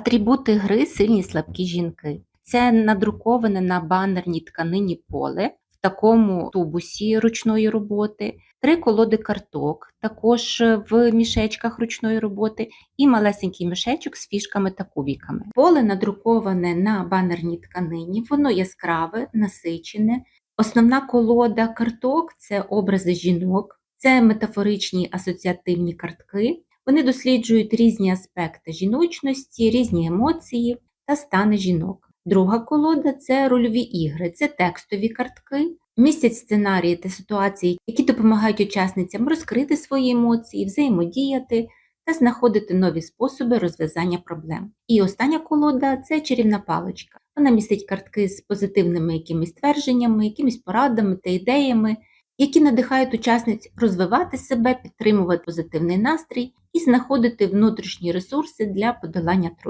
Атрибути гри сильні слабкі жінки. Це надруковане на банерній тканині поле в такому тубусі ручної роботи, три колоди карток, також в мішечках ручної роботи, і малесенький мішечок з фішками та кубіками. Поле надруковане на банерній тканині, воно яскраве, насичене. Основна колода карток це образи жінок, це метафоричні асоціативні картки. Вони досліджують різні аспекти жіночності, різні емоції та стани жінок. Друга колода це рольові ігри, це текстові картки, містять сценарії та ситуації, які допомагають учасницям розкрити свої емоції, взаємодіяти та знаходити нові способи розв'язання проблем. І остання колода це чарівна паличка. Вона містить картки з позитивними якимись твердженнями, якимись порадами та ідеями, які надихають учасниць розвивати себе, підтримувати позитивний настрій і знаходити внутрішні ресурси для подолання труднощів.